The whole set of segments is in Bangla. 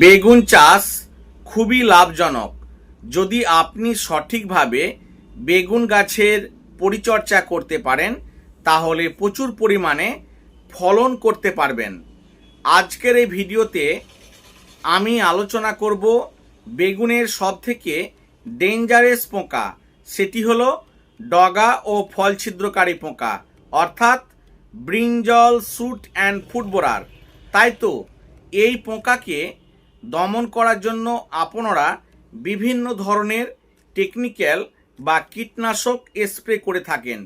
বেগুন চাষ খুবই লাভজনক। যদি আপনি সঠিকভাবে বেগুন গাছের পরিচর্যা করতে পারেন, তাহলে প্রচুর পরিমাণে ফলন করতে পারবেন। আজকের এই ভিডিওতে আমি আলোচনা করব বেগুনের সবথেকে ডেঞ্জারাস পোকা। সেটি হলো ডগা ও ফল ছিদ্রকারী পোকা, অর্থাৎ ব্রিঞ্জল, স্যুট অ্যান্ড ফুটবোরার তাই তো, এই পোকাকে দমন করার জন্য আপনারা বিভিন্ন ধরনের টেকনিক্যাল বা কীটনাশক স্প্রে করে থাকেন।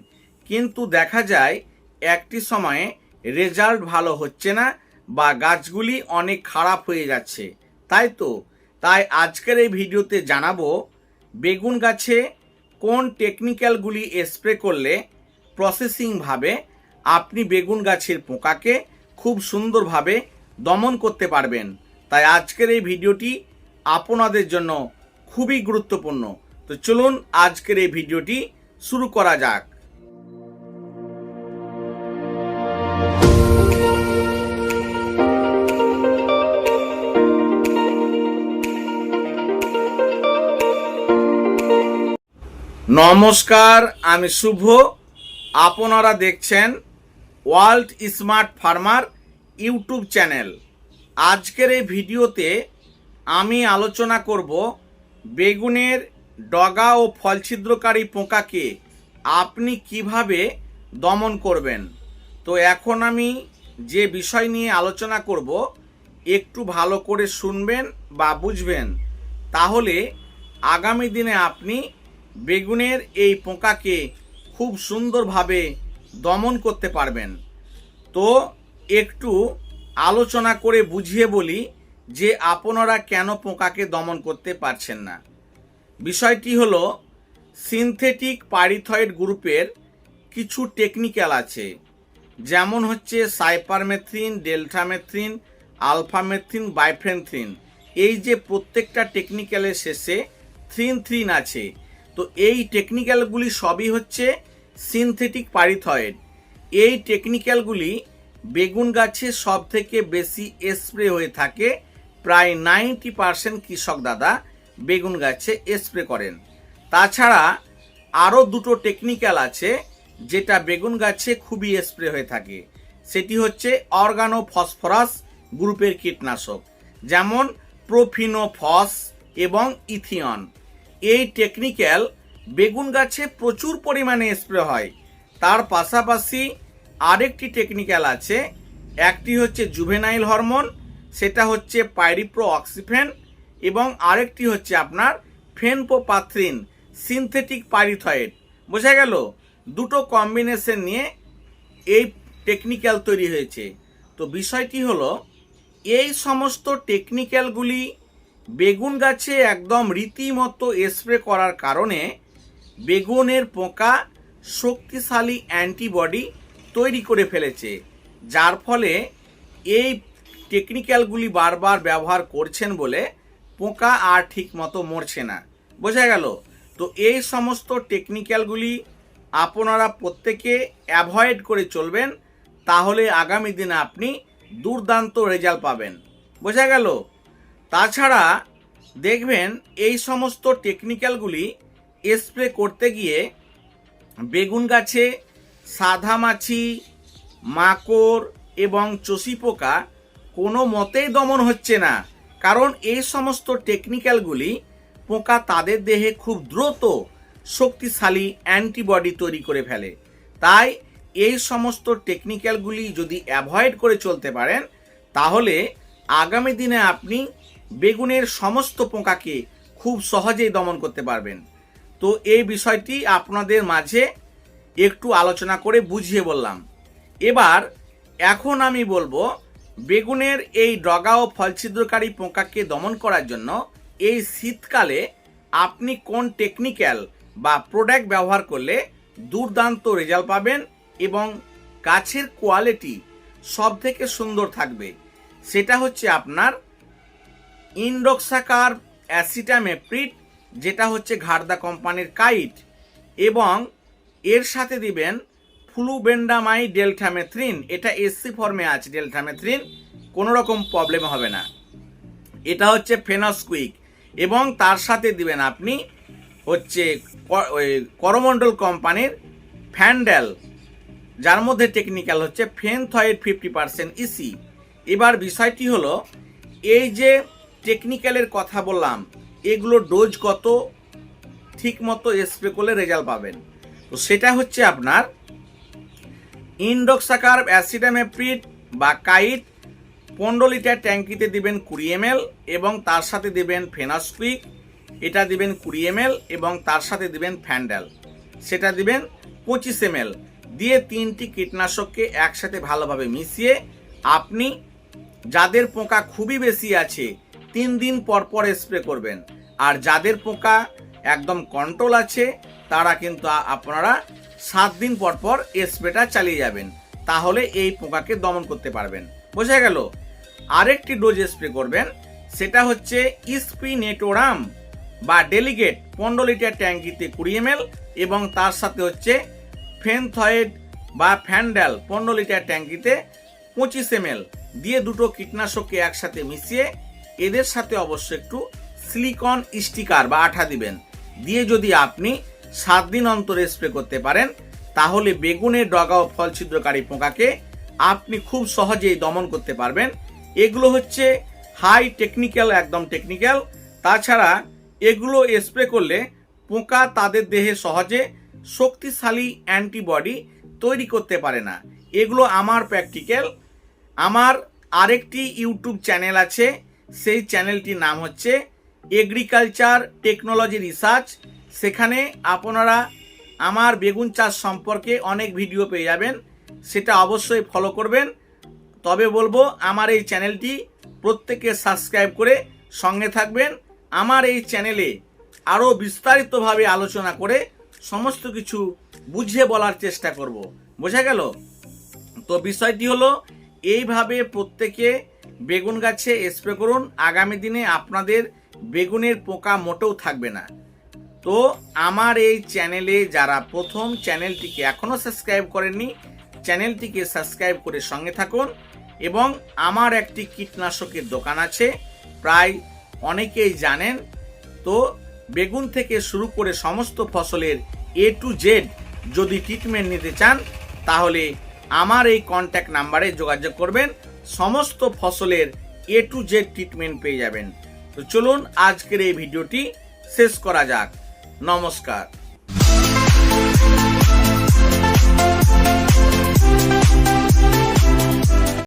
কিন্তু দেখা যায়, একটি সময়ে রেজাল্ট ভালো হচ্ছে না বা গাছগুলি অনেক খারাপ হয়ে যাচ্ছে। তাই তো? তাই আজকের এই ভিডিওতে জানাব, বেগুন গাছে কোন টেকনিক্যালগুলি স্প্রে করলে প্রসেসিংভাবে আপনি বেগুন গাছের পোকাকে খুব সুন্দরভাবে দমন করতে পারবেন। তাই আজকের এই ভিডিওটি আপনাদের জন্য খুবই গুরুত্বপূর্ণ। তো চলুন আজকের এই ভিডিওটি শুরু করা যাক। নমস্কার, আমি শুভ। আপনারা দেখছেন world smart farmer YouTube channel. আজকের এই ভিডিওতে আমি আলোচনা করব বেগুনের ডগা ও ফলছিদ্রকারী পোকাকে আপনি কীভাবে দমন করবেন। তো এখন আমি যে বিষয় নিয়ে আলোচনা করব, একটু ভালো করে শুনবেন বা বুঝবেন, তাহলে আগামী দিনে আপনি বেগুনের এই পোকাকে খুব সুন্দরভাবে দমন করতে পারবেন। তো একটু আলোচনা করে বুঝিয়ে বলি যে আপনারা কেন পোকাকে দমন করতে পারছেন না। বিষয়টি হলো সিনথেটিক পারিথয়েড গ্রুপের কিছু টেকনিক্যাল আছে, যেমন হচ্ছে সাইপারমেথ্রিন, ডেল্টামেথ্রিন, আলফামেথ্রিন বাইফ্রেনথ্রিন এই যে প্রত্যেকটা টেকনিক্যালের শেষে থ্রিন থ্রিন আছে, তো এই টেকনিক্যালগুলি সবই হচ্ছে সিনথেটিক পারিথয়েড। এই টেকনিক্যালগুলি বেগুন গাছে সব থেকে বেশি স্প্রে হয়ে থাকে, প্রায় নাইনটি পার্সেন্ট কৃষক দাদা বেগুন গাছে স্প্রে করেন। তাছাড়া আরও দুটো টেকনিক্যাল আছে যেটা বেগুন গাছে খুবই স্প্রে হয়ে থাকে। সেটি হচ্ছে অর্গানো ফসফরাস গ্রুপের কীটনাশক, যেমন প্রোফিনোফস এবং ইথিয়ন। এই টেকনিক্যাল বেগুন গাছে প্রচুর পরিমাণে স্প্রে হয়। তার পাশাপাশি আরেকটি টেকনিক্যাল আছে, একটি হচ্ছে জুভেনাইল হরমোন সেটা হচ্ছে পাইরিপ্রো অক্সিফেন এবং আরেকটি হচ্ছে আপনার ফেনপোপাথ্রিন সিনথেটিক পাইরিথয়েড বোঝা গেল? দুটো কম্বিনেশন নিয়ে এই টেকনিক্যাল তৈরি হয়েছে। তো বিষয়টি হলো, এই সমস্ত টেকনিক্যালগুলি বেগুন গাছে একদম রীতিমতো স্প্রে করার কারণে বেগুনের পোকা শক্তিশালী অ্যান্টিবডি তৈরি করে ফেলেছে, যার ফলে এই টেকনিক্যালগুলি বারবার ব্যবহার করছেন বলে পোকা আর ঠিক মতো মরছে না। বোঝা গেল? তো এই সমস্ত টেকনিক্যালগুলি আপনারা প্রত্যেকে অ্যাভয়েড করে চলবেন, তাহলে আগামী দিনে আপনি দুর্দান্ত রেজাল্ট পাবেন। বোঝা গেল? তাছাড়া দেখবেন এই সমস্ত টেকনিক্যালগুলি স্প্রে করতে গিয়ে বেগুন গাছে সাদা মাছি মাকড় এবং চষি পোকা কোনো মতেই দমন হচ্ছে না, কারণ এই সমস্ত টেকনিক্যালগুলি পোকা তাদের দেহে খুব দ্রুত শক্তিশালী অ্যান্টিবডি তৈরি করে ফেলে। তাই এই সমস্ত টেকনিক্যালগুলি যদি অ্যাভয়েড করে চলতে পারেন, তাহলে আগামী দিনে আপনি বেগুনের সমস্ত পোকাকে খুব সহজেই দমন করতে পারবেন। তো এই বিষয়টি আপনাদের মাঝে একটু আলোচনা করে বুঝিয়ে বললাম। এবার এখন আমি বলব, বেগুনের এই ডগা ও ফলছিদ্রকারী পোকাকে দমন করার জন্য এই শীতকালে আপনি কোন টেকনিক্যাল বা প্রোডাক্ট ব্যবহার করলে দুর্দান্ত রেজাল্ট পাবেন এবং গাছের কোয়ালিটি সব থেকে সুন্দর থাকবে। সেটা হচ্ছে আপনার ইন্ডোক্সাকার অ্যাসিটামেপ্রিট, যেটা হচ্ছে ঘাড়দা কোম্পানির কাইট এবং এর সাথে দিবেন ফ্লুবেন্ডামাই ডেলটামেথ্রিন। এটা এসসি ফর্মে আছে, ডেলটামেথ্রিন। কোনো রকম প্রবলেম হবে না। এটা হচ্ছে ফেনাসকুইক। এবং তার সাথে দিবেন আপনি হচ্ছে করমণ্ডল কোম্পানির ফ্যান্ডেল, যার মধ্যে টেকনিক্যাল হচ্ছে ফেনথয়েড ফিফটি পার্সেন্ট ইসি এবার বিষয়টি হলো, এই যে টেকনিক্যালের কথা বললাম, এগুলো ডোজ কত ঠিক মতো স্প্রে করলে রেজাল্ট পাবেন। তো সেটা হচ্ছে আপনার ইন্ডোক্সাকার অ্যাসিডামেপ্রিড বা কাইট পনেরো লিটার ট্যাঙ্কিতে দিবেন কুড়ি এম এবং তার সাথে দিবেন ফেনাসকুইক এটা দিবেন কুড়ি এম এবং তার সাথে দিবেন ফ্যান্ডাল। সেটা দিবেন পঁচিশ এম দিয়ে তিনটি কীটনাশককে একসাথে ভালোভাবে মিশিয়ে আপনি যাদের পোকা খুবই বেশি আছে, তিন দিন পর পর স্প্রে করবেন। আর যাদের পোকা একদম কন্ট্রোল আছে তারা কিন্তু আপনারা সাত দিন পর পর স্প্রেটা চালিয়ে যাবেন। তাহলে এই পোকাকে দমন করতে পারবেন। বোঝা গেল? আরেকটি ডোজ স্প্রে করবেন, সেটা হচ্ছে ইস্পিনেটোরাম বা ডেলিগেট পনেরো লিটার ট্যাঙ্কিতে কুড়ি এম এবং তার সাথে হচ্ছে ফেনথয়েড বা ফ্যান্ডাল পনেরো লিটার ট্যাঙ্কিতে পঁচিশ এম দিয়ে দুটো কীটনাশককে একসাথে মিশিয়ে এদের সাথে অবশ্য একটু সিলিকন স্টিকার বা আঠা দিবেন। দিয়ে যদি আপনি সাত দিন অন্তরে স্প্রে করতে পারেন। তাহলে বেগুনের ডগা ও ফল ছিদ্রকারী পোকাকে আপনি খুব সহজেই দমন করতে পারবেন। এগুলো হচ্ছে হাই টেকনিক্যাল একদম টেকনিক্যাল তাছাড়া এগুলো স্প্রে করলে পোকা তাদের দেহে সহজে শক্তিশালী অ্যান্টিবডি তৈরি করতে পারে না। এগুলো আমার প্র্যাকটিক্যাল আমার আরেকটি ইউটিউব চ্যানেল আছে, সেই চ্যানেলটির নাম হচ্ছে এগ্রিকালচার টেকনোলজি রিসার্চ সেখানে আপনারা আমার বেগুন চাষ সম্পর্কে অনেক ভিডিও পেয়ে যাবেন, সেটা অবশ্যই ফলো করবেন। তবে বলব, আমার এই চ্যানেলটি প্রত্যেকে সাবস্ক্রাইব করে সঙ্গে থাকবেন। আমার এই চ্যানেলে আরও বিস্তারিতভাবে আলোচনা করে সমস্ত কিছু বুঝিয়ে বলার চেষ্টা করব। বোঝা গেল? তো বিষয়টি হলো, এইভাবে প্রত্যেকে বেগুন গাছে স্প্রে করুন। আগামী দিনে আপনাদের বেগুনের পোকা মোটেও থাকবে না। তো আমার এই চ্যানেলে যারা প্রথম চ্যানেলটিকে এখনও সাবস্ক্রাইব করেননি, চ্যানেলটিকে সাবস্ক্রাইব করে সঙ্গে থাকুন এবং আমার একটি কীটনাশকের দোকান আছে, প্রায় অনেকেই জানেন। তো বেগুন থেকে শুরু করে সমস্ত ফসলের এ টু জেড যদি ট্রিটমেন্ট নিতে চান, তাহলে আমার এই কন্ট্যাক্ট নাম্বারে যোগাযোগ করবেন। সমস্ত ফসলের এ টু জেড ট্রিটমেন্ট পেয়ে যাবেন। তো চলুন আজকের এই ভিডিওটি শেষ করা যাক। নমস্কার